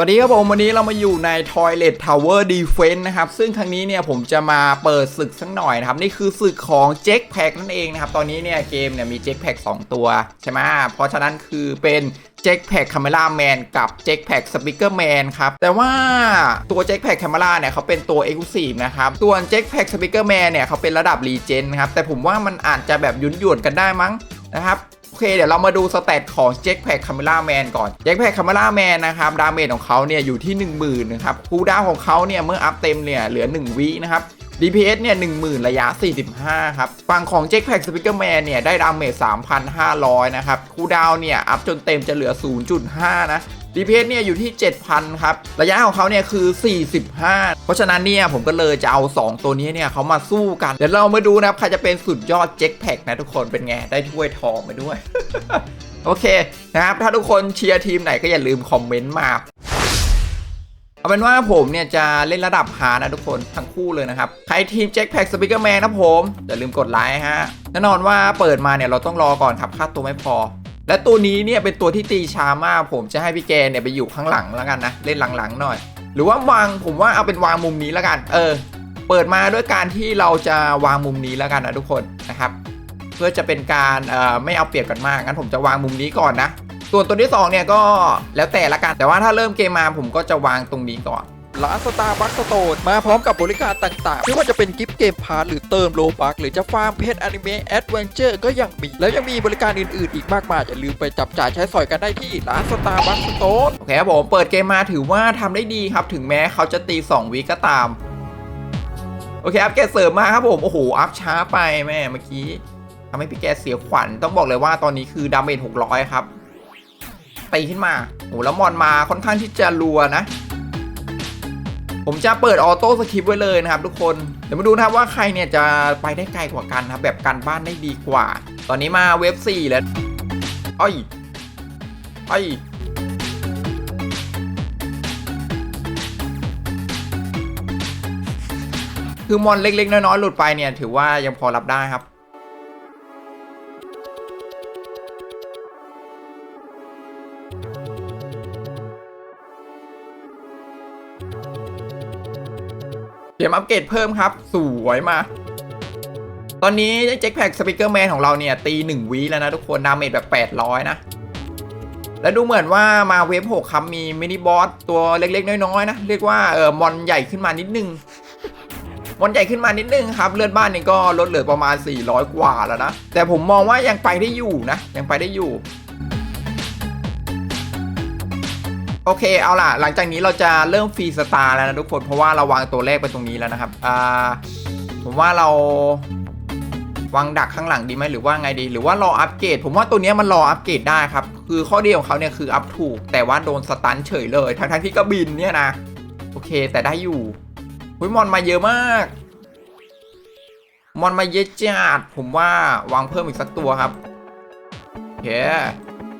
วัสดีครับผมวันนี้เรามาอยู่ใน Toilet Tower Defense นะครับ ซึ่งครั้งนี้เนี่ยผมจะมาเปิดศึกสักหน่อยนะครับ นี่คือศึกของ Jetpack นั่นเองนะครับ ตอนนี้เนี่ยเกมเนี่ยมี Jetpack 2ตัว ใช่ไหมเพราะฉะนั้นคือเป็น Jetpack Camera Man กับ Jetpack Speaker Man ครับ แต่ว่าตัว Jetpack Camera เนี่ยเขาเป็นตัว Exclusive นะครับส่วน Jetpack Speaker Man เนี่ยเขาเป็นระดับ Legend นะครับแต่ผมว่ามันอาจจะแบบยุ่นหยวนกันได้มั้งนะครับ เคเดี๋ยวเรามาดูสเตตของแจ็คแพคคาเมล่าแมนก่อนแจ็คแพคคาเมล่าแมนนะครับดาเมจของเขาเนี่ยอยู่ที่ 10,000นะครับคูดาวของเขาเนี่ยเมื่ออัพเต็มเนี่ยเหลือ 1 วินะครับ DPS เนี่ย10,000 ระยะ 45 ครับ ฝั่งของ Jetpack Speaker Man เนี่ย ได้ดาเมจ 3,500 นะครับ คูดาวเนี่ย อัพจนเต็มจะเหลือ 0.5 นะ DPS เนี่ยอยู่ที่ 7,000 ครับ ระยะของเขาเนี่ยคือ 45 เพราะฉะนั้นเนี่ยผมก็เลยจะเอา 2 ตัวนี้เนี่ยเขามาสู้กัน เดี๋ยวเรามาดูนะครับ ใครจะเป็นสุดยอด Jetpack นะทุกคนเป็นไง ได้ถ้วยทองไปด้วย โอเคนะครับ ถ้าทุกคนเชียร์ทีมไหนก็อย่าลืมคอมเมนต์มาเอาเป็นว่าผมเนี่ยจะเล่นระดับหานะทุกคนทั้งคู่เลยนะครับ ใครทีม Jetpack Speaker Man นะผม อย่าลืมกดไลค์ฮะ แน่นอนว่าเปิดมาเนี่ยเราต้องรอก่อนครับค่าตัวไม่พอ และตัวนี้เนี่ยเป็นตัวที่ตีช้ามาก ผมจะให้พี่แกเนี่ยไปอยู่ข้างหลังแล้วกันนะ เล่นหลังๆหน่อย หรือว่าวางผมว่าเอาเป็นวางมุมนี้แล้วกัน เออ เปิดมาด้วยการที่เราจะวางมุมนี้แล้วกันนะทุกคนนะครับ เพื่อจะเป็นการเอ่อไม่เอาเปรียบกันมากงั้นผมจะวางมุมนี้ก่อนนะส่วนตัวที่สองเนี่ยก็แล้วแต่ละกันแต่ว่าถ้าเริ่มเกมมาผมก็จะวางตรงนี้ก่อน ร้านสตาร์บัคสโตนมาพร้อมกับบริการต่างๆ ไม่ว่าจะเป็นกิฟต์เกมพาร์ทหรือเติมโลบักหรือจะฟาร์มเพจอนิเมะแอดเวนเจอร์ก็ยังมี แล้วยังมีบริการอื่นๆ อีกมากมาย อย่าลืมไปจับจ่ายใช้สอยกันได้ที่ร้านสตาร์บัคสโตนโอเคครับผมเปิดเกมมาถือว่าทำได้ดีครับ ถึงแม้เขาจะตี 2วิก็ตาม โอเคอัพแกเสริมมาครับผม โอ้โห อัพช้าไปแม่เมื่อกี้ทำให้พี่แกเสียขวัญต้องบอกเลยว่าตอนนี้คือดาเมจ600 ครับตีขึ้นมาโอ้แล้วมอนมาค่อนข้างที่จะรัวนะ ผมจะเปิดออโต้สคริปต์ไว้เลยนะครับทุกคน เดี๋ยวมาดูนะครับว่าใครเนี่ยจะไปได้ไกลกว่ากันนะครับแบบกันบ้านได้ดีกว่า ตอนนี้มาเว็บ4แล้วอ้อยอ้อยคือมอนเล็กๆ น้อยๆ หลุดไปเนี่ยถือว่ายังพอรับได้ครับ เตรียมอัปเกรดเพิ่มครับ สวยมา ตอนนี้แจ็คแพ็กสปิเกอร์แมนของเราเนี่ย ตี1วิแล้วนะทุกคน ดาเมจแบบ 800 นะ และดูเหมือนว่ามาเวฟ6ครับมีมินิบอสตัวเล็กๆ น้อยๆ นะ เรียกว่าเออมอนใหญ่ขึ้นมานิดนึง มอนใหญ่ขึ้นมานิดนึงครับ เลือดบ้านนี่ก็ลดเหลือประมาณ 400 กว่าแล้วนะ แต่ผมมองว่ายังไปได้อยู่นะ ยังไปได้อยู่ โอเคเอาล่ะ หลังจากนี้เราจะเริ่มฟรีสตาร์แล้วนะทุกคนเพราะว่าเราวางตัวเลขไปตรงนี้แล้วนะครับอ่าผมว่าเราวางดักข้างหลังดีไหมหรือว่าไงดี หรือว่ารออัปเกรดผมว่าตัวนี้มันรออัปเกรดได้ครับ คือข้อดีของเขาเนี่ยคืออัพถูก แต่ว่าโดนสตันเฉยเลยทั้งๆที่ก็บินเนี่ยนะ โอเค แต่ได้อยู่หุยมอนมาเยอะมาก มอนมาเยอะจัดผมว่าวางเพิ่มอีกสักตัวครับโอเค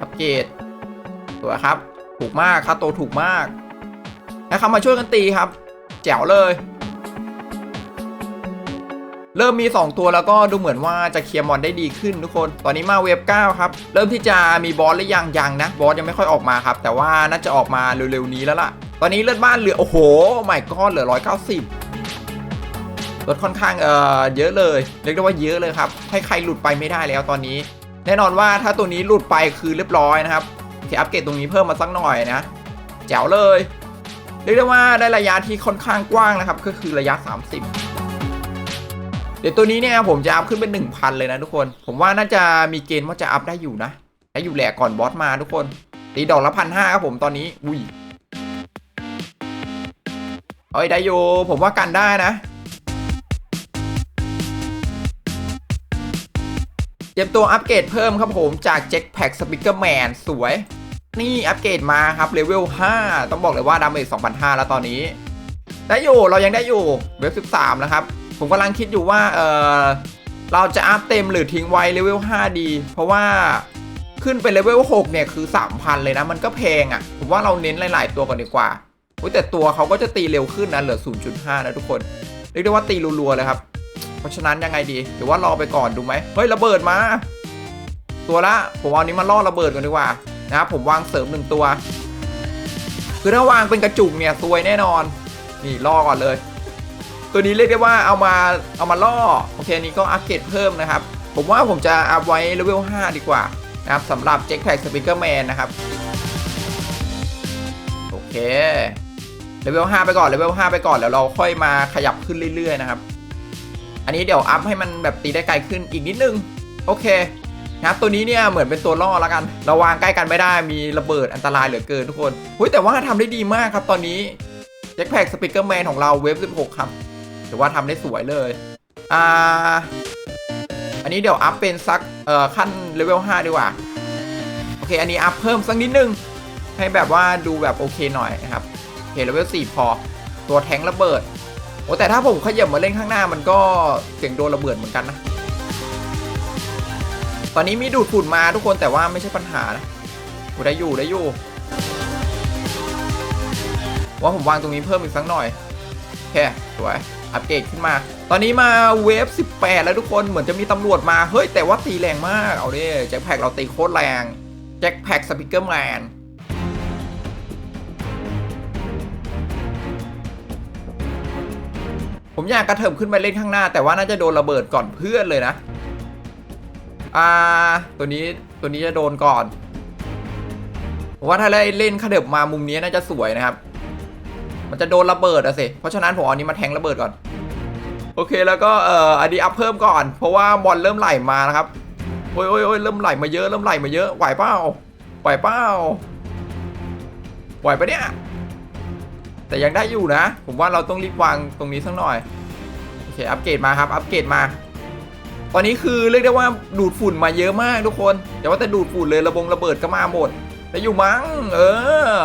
อัปเกรดตัวครับ ถูกมากค่าตัวถูกมากนะครับมาช่วยกันตีครับ แจ๋วเลย เริ่มมี 2 ตัวแล้วก็ดูเหมือนว่าจะเคลียร์มอนได้ดีขึ้นทุกคน ตอนนี้มาเวฟ9ครับ เริ่มที่จะมีบอสหรือยังยังนะ บอสยังไม่ค่อยออกมาครับ แต่ว่าน่าจะออกมาเร็วๆนี้แล้วล่ะ ตอนนี้เลือดบ้านเหลือ โอ้โหใหม่ก้อนเหลือ 190ลดค่อนข้างเอ่อเยอะเลยเรียกได้ว่าเยอะเลยครับให้ใครหลุดไปไม่ได้แล้วตอนนี้ แน่นอนว่าถ้าตัวนี้หลุดไปคือเรียบร้อยนะครับ โอเคอัปเกรดตรงนี้เพิ่มมาสักหน่อยนะ แจ๋วเลย เรียกได้ว่าได้ระยะที่ค่อนข้างกว้างนะครับ ก็คือระยะ 30 เดี๋ยวตัวนี้เนี่ยผมจะอัพขึ้นเป็น 1,000 เลยนะทุกคน ผมว่าน่าจะมีเกณฑ์ว่าจะอัพได้อยู่นะได้อยู่แหละก่อนบอสมาทุกคน ตีดอกละพันห้าครับผมตอนนี้อุ้ยเอ้ยได้อยู่ผมว่ากันได้นะ เตรียมตัวอัปเกรดเพิ่มครับผมจาก Jetpack Speaker Man สวย นี่อัปเกรดมาครับเลเวล 5 ต้องบอกเลยว่าดาเมจ2,500 แล้วตอนนี้ ได้อยู่เรายังได้อยู่เว็บ 13แล้วครับ ผมกำลังคิดอยู่ว่าเออเราจะอัพเต็มหรือทิ้งไว้เลเวล 5 ดี เพราะว่าขึ้นไปเลเวล 6 เนี่ยคือ 3,000 เลยนะ มันก็แพงอะ่ะ ผมว่าเราเน้นหลาย ๆ ตัวก่อนดีกว่าแต่ตัวเขาก็จะตีเร็วขึ้นนะเหลือ 0.5 นะทุกคน เรียกได้ว่าตีรัวๆเลยครับ ราะฉะนั้นยังไงดีหรือว่ารอไปก่อนดูไหมเฮ้ยระเบิดมา ตัวละผมเอานี้มาล่อระเบิดก่อนดีกว่านะครับผมวางเสริมหนึ่งตัว คือถ้าวางเป็นกระจุกเนี่ยซวยแน่นอน นี่ล่อก่อนเลย ตัวนี้เรียกได้ว่าเอามาเอามาล่อโอเคนี้ก็อัปเกรดเพิ่มนะครับ ผมว่าผมจะอัพไว้เลเวล5ดีกว่านะครับสำหรับ Jetpack Speaker Man นะครับโอเคเลเวล5ไปก่อนเลเวล5ไปก่อนแล้วเราค่อยมาขยับขึ้นเรื่อยๆนะครับ อันนี้เดี๋ยวอัพให้มันแบบตีได้ไกลขึ้นอีกนิดนึง โอเคนะครับตัวนี้เนี่ยเหมือนเป็นตัวล่อแล้วกันเราวางใกล้กันไม่ได้มีระเบิดอันตรายเหลือเกินทุกคนเฮ้ยแต่ว่าทำได้ดีมากครับตอนนี้ Jetpack Speaker Man ของเราเวฟ16 ครับถือว่าทำได้สวยเลยอ่าอันนี้เดี๋ยวอัพเป็นสักเอ่อขั้นเลเวล5ดีกว่าโอเค อันนี้อัพเพิ่มสักนิดนึง ให้แบบว่าดูแบบโอเคหน่อยนะครับโอเคเลเวล4พอ ตัวแทงระเบิด โอ้แต่ถ้าผมขยับมาเล่นข้างหน้ามันก็เสียงโดนระเบิดเหมือนกันนะ ตอนนี้มีดูดฝุ่นมาทุกคนแต่ว่าไม่ใช่ปัญหานะโอ้ได้อยู่ได้อยู่ ว่าผมวางตรงนี้เพิ่มอีกสักหน่อยโอเคสวยอัปเกรดขึ้นมา ตอนนี้มาเวฟ 18 แล้วทุกคนเหมือนจะมีตำรวจมา เฮ้ย แต่ว่าตีแรงมาก เอาดิแจ็คแพ็กเราตีโคตรแรง แจ็คแพ็กสปิเกอร์แมน ผมอยากกระเถิบขึ้นไปเล่นข้างหน้า แต่ว่าน่าจะโดนระเบิดก่อนเพื่อนเลยนะ อ่า ตัวนี้ตัวนี้จะโดนก่อนว่าถ้าเล่นขยับมามุมนี้น่าจะสวยนะครับ มันจะโดนระเบิดอะสิเพราะฉะนั้นผมเอาอันนี้มาแทงระเบิดก่อน โอเคแล้วก็เอ่ออันนี้อัพเพิ่มก่อน เพราะว่าบอลเริ่มไหลมานะครับโอ้ยโอ้ยโอ้ยเริ่มไหลมาเยอะเริ่มไหลมาเยอะไหวเปล่าไหวเปล่าไหวปะเนี่ย แต่ยังได้อยู่นะ ผมว่าเราต้องรีบวางตรงนี้สักหน่อย โอเค อัปเกรดมาครับ อัปเกรดมา ตอนนี้คือเรียกได้ว่าดูดฝุ่นมาเยอะมากทุกคนอย่าว่าแต่ดูดฝุ่นเลยระบงระเบิดก็มาหมดแล้วอยู่มั้ง เออ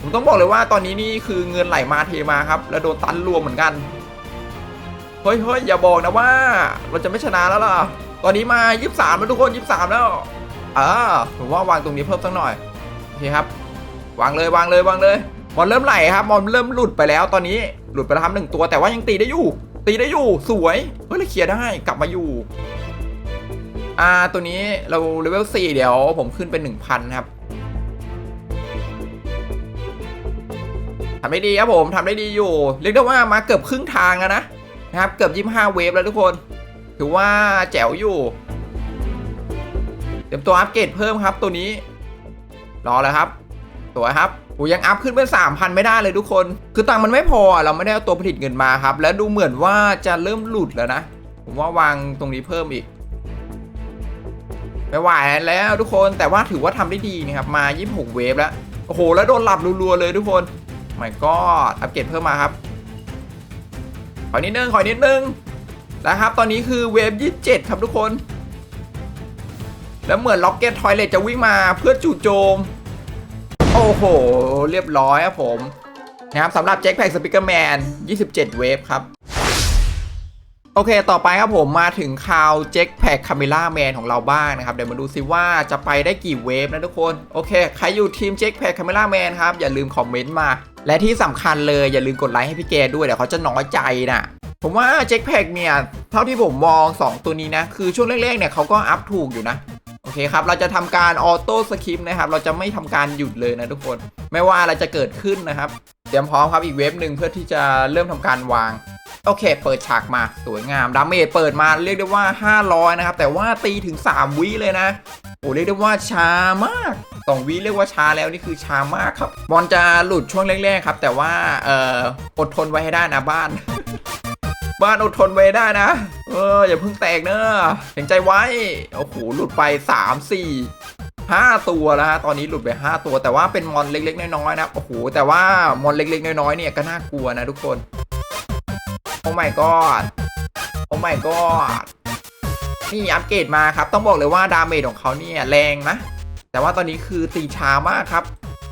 ผมต้องบอกเลยว่าตอนนี้นี่คือเงินไหลมาเทมาครับ แล้วโดนตันรวมเหมือนกัน เฮ้ยเฮ้ยอย่าบอกนะว่า เราจะไม่ชนะแล้วล่ะ ตอนนี้มา23แล้วทุกคน23แล้วอ่าผมว่าวางตรงนี้เพิ่มสักหน่อย โอเคครับ วางเลยวางเลยวางเลย มอนเริ่มไหลครับมอนเริ่มหลุดไปแล้วตอนนี้หลุดไปแล้วครับหนึ่งตัวแต่ว่ายังตีได้อยู่ ตีได้อยู่สวยเฮ้ยเราเคลียร์ได้กลับมาอยู่อ่าตัวนี้เราเลเวล4เดี๋ยวผมขึ้นเป็น 1,000 ครับทำได้ดีครับผมทำได้ดีอยู่ เรียกได้ว่ามาเกือบครึ่งทางแล้วนะนะครับ เกือบ 25 เวฟแล้วทุกคน ถือว่าแจ๋วอยู่เตรียมตัวอัปเกรดเพิ่มครับตัวนี้ รอแล้วครับ สวยครับ โอ้ยังอัพขึ้นเป็น3,000 ไม่ได้เลยทุกคน คือตังค์มันไม่พอเราไม่ได้เอาตัวผลิตเงินมาครับ แล้วดูเหมือนว่าจะเริ่มหลุดแล้วนะ ผมว่าวางตรงนี้เพิ่มอีกไม่ไหวแล้วทุกคนแต่ว่าถือว่าทำได้ดีนะครับมา 26 เวฟแล้ว โอ้โห แล้วโดนหลับรัวๆเลยทุกคนไม่ก็อัปเกรดเพิ่มมาครับ ขอนิดนึง ขอนิดนึงนะครับ ตอนนี้คือเวฟ 27 ครับทุกคน แล้วเหมือนล็อกเก็ตทอยเลตจะวิ่งมาเพื่อจู่โจม โอ้โห เรียบร้อยครับผมนะครับสำหรับแจ็คแพ็กสปิเกอร์แมน 27 เวฟครับ โอเค ต่อไปครับผมมาถึงข่าวเจ็คแพ็กคาเมล่าแมนของเราบ้างนะครับ เดี๋ยวมาดูซิว่าจะไปได้กี่เวฟนะทุกคน โอเค ใครอยู่ทีมเจ็คแพ็กคาเมล่าแมนครับ อย่าลืมคอมเมนต์มา และที่สำคัญเลยอย่าลืมกดไลค์ให้พี่แกด้วยเดี๋ยวเขาจะน้อยใจนะผมว่าเจ็คแพ็กเนี่ย เท่าที่ผมมอง 2 ตัวนี้นะ คือช่วงแรกๆเนี่ยเขาก็อัพถูกอยู่นะ เคครับ เราจะทำการออโต้สคริปต์นะครับ เราจะไม่ทำการหยุดเลยนะทุกคน ไม่ว่าอะไรจะเกิดขึ้นนะครับ เตรียมพร้อมครับอีกเวฟหนึ่งเพื่อที่จะเริ่มทำการวาง โอเค เปิดฉากมาสวยงามดาเมจเปิดมาเรียกได้ว่า 500 นะครับ แต่ว่าตีถึง 3 วิเลยนะโอ้เรียกได้ว่าช้ามาก2วิเรียกว่าช้าแล้วนี่คือช้ามากครับ บอลจะหลุดช่วงแรกๆครับ แต่ว่าเอ่ออดทนไว้ให้ได้นะบ้าน บ้านอดทนไว้ได้นะ อออย่าเพิ่งแตกเนอะเห็นใจไว้ โอ้โห หลุดไป 3 4 5 ตัวแล้วฮะ ตอนนี้หลุดไป 5 ตัว แต่ว่าเป็นมอนเล็กๆ น้อยๆนะ โอ้โห แต่ว่ามอนเล็กๆ น้อยๆ เนี่ยก็น่ากลัวนะทุกคน โอ้ my god โอ้ my god นี่อัปเกรดมาครับ ต้องบอกเลยว่าดาเมจของเขาเนี่ยแรงนะ แต่ว่าตอนนี้คือตีช้ามากครับ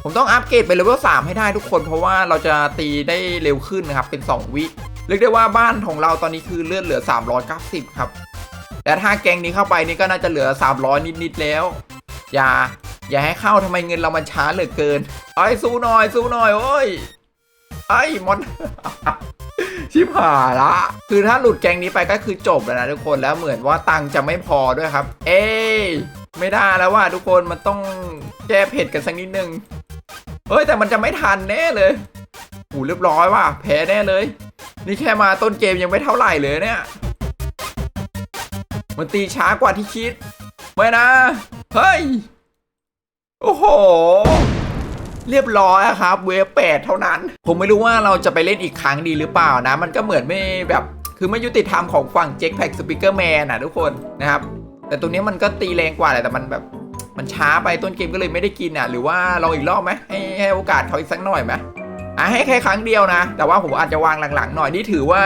ผมต้องอัปเกรดไปเลเวล3ให้ได้ทุกคน เพราะว่าเราจะตีได้เร็วขึ้นนะครับ เป็น 2 วิ เรียกได้ว่าบ้านของเราตอนนี้คือเลือดเหลือ 390 ครับ แต่ถ้าแกงนี้เข้าไปนี่ก็น่าจะเหลือ 300 นิดๆแล้ว อย่า อย่าให้เข้าทำไมเงินเรามันช้าเหลือเกินไอ้สู้หน่อยสู้หน่อยโอ้ยไอ้มอนชิบหายละ คือถ้าหลุดแกงนี้ไปก็คือจบแล้วนะทุกคนแล้วเหมือนว่าตังจะไม่พอด้วยครับ เอ้ยไม่ได้แล้วว่าทุกคนมันต้องแก้เผ็ดกันสักนิดนึงเฮ้ยแต่มันจะไม่ทันแน่เลยโอ้เรียบร้อยว่ะแพ้แน่เลย นี่แค่มาต้นเกมยังไม่เท่าไหร่เลยเนี่ย มันตีช้ากว่าที่คิด ไม่นะ เฮ้ย โอ้โห เรียบร้อยครับ เวฟแปดเท่านั้น ผมไม่รู้ว่าเราจะไปเล่นอีกครั้งดีหรือเปล่านะ มันก็เหมือนไม่แบบ คือไม่ยุติธรรมของฝั่งเจ็คแพ็กสปิเกอร์แมนอะทุกคนนะครับ แต่ตัวนี้มันก็ตีแรงกว่าแหละแต่มันแบบมันช้าไปต้นเกมก็เลยไม่ได้กินอะ หรือว่าลองอีกรอบไหมให้ให้โอกาสเขาอีกสักหน่อยไหม อะให้แค่ครั้งเดียวนะ แต่ว่าผมอาจจะวางหลังๆหน่อยนี่ถือว่า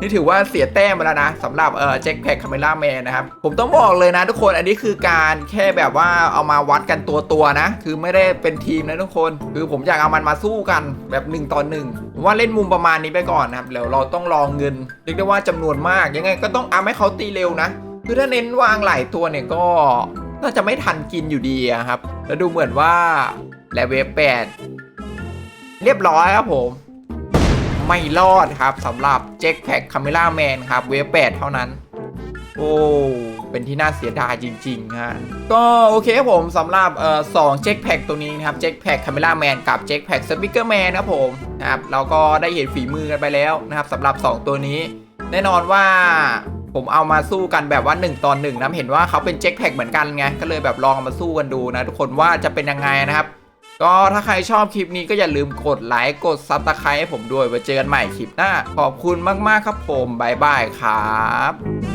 นี่ถือว่าเสียแต้มไปแล้วนะสำหรับเอ่อแจ็คแพ็คคาเมล่าแมนนะครับ ผมต้องบอกเลยนะทุกคนอันนี้คือการแค่แบบว่าเอามาวัดกันตัวตัวๆนะ คือไม่ได้เป็นทีมนะทุกคน คือผมอยากเอามันมาสู้กันแบบหนึ่งต่อหนึ่งผมว่าเล่นมุมประมาณนี้ไปก่อนนะครับเดี๋ยวเราต้องรองเงินเรียกได้ว่าจำนวนมากยังไงก็ต้องเอาให้เขาตีเร็วนะ คือถ้าเน้นวางหลายตัวเนี่ยก็น่าจะไม่ทันกินอยู่ดีครับแล้วดูเหมือนว่าและเวฟแปด เรียบร้อยครับผม ไม่รอดครับสำหรับเจ็คแพ็คคาเมล่าแมนครับเวฟแปดเท่านั้น โอ้เป็นที่น่าเสียดายจริงๆฮะก็โอเคครับผมสำหรับเอ่อสองเจ็คแพ็กตัวนี้นะครับเจ็คแพ็กคาเมล่าแมนกับเจ็คแพ็กสปิเกอร์แมนครับผมนะครับเราก็ได้เห็นฝีมือกันไปแล้วนะครับสำหรับ 2 ตัวนี้ แน่นอนว่าผมเอามาสู้กันแบบว่า 1ตอนหนึ่งนะเห็นว่าเขาเป็นเจ็คแพ็กเหมือนกันไงก็เลยแบบลองมาสู้กันดูนะทุกคนว่าจะเป็นยังไงนะครับ ก็ถ้าใครชอบคลิปนี้ก็อย่าลืมกดไลค์กดซับสไครต์ให้ผมด้วยไว้เจอกันใหม่คลิปหน้า ขอบคุณมากๆครับผมบ๊ายบายครับ